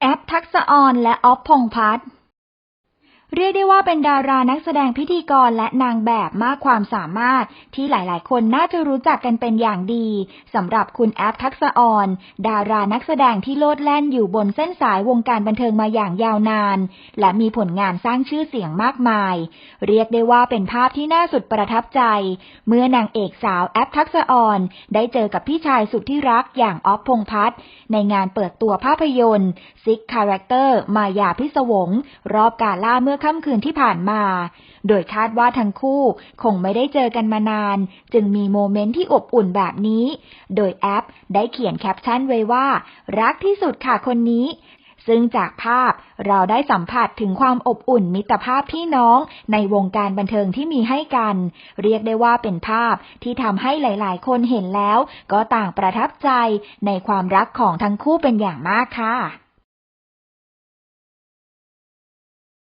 แอปทักษะออนและออฟ พงษ์พัฒน์ เรียกได้ว่าเป็นดารานักแสดงพิธีกรและนางแบบมากความสามารถ ที่หลายๆ คนน่าจะรู้จักกันเป็นอย่างดีสำหรับคุณแอปทักษออนดารานักแสดงที่โลดแล่นอยู่บนเส้นสายวงการบันเทิงมาอย่างยาวนาน และมีผลงานสร้างชื่อเสียงมากมาย เรียกได้ว่าเป็นภาพที่น่าสุดประทับใจ เมื่อนางเอกสาวแอปทักษออนได้เจอกับพี่ชายสุดที่รักอย่างออฟพงพัฒน์ในงานเปิดตัวภาพยนตร์ซิกคาแรคเตอร์มายาพิศวงรอบกาล่าเมื่ออค่ำคืนที่ผ่านมา โดยคาดว่าทั้งคู่คงไม่ได้เจอกันมานาน จึงมีโมเมนต์ที่อบอุ่นแบบนี้ โดยแอปได้เขียนแคปชั่นไว้ว่า รักที่สุดค่ะคนนี้ ซึ่งจากภาพเราได้สัมผัสถึงความอบอุ่นมิตรภาพพี่น้องในวงการบันเทิงที่มีให้กัน เรียกได้ว่าเป็นภาพที่ทำให้หลาย ๆ คนเห็นแล้ว ก็ต่างประทับใจในความรักของทั้งคู่เป็นอย่างมากค่ะ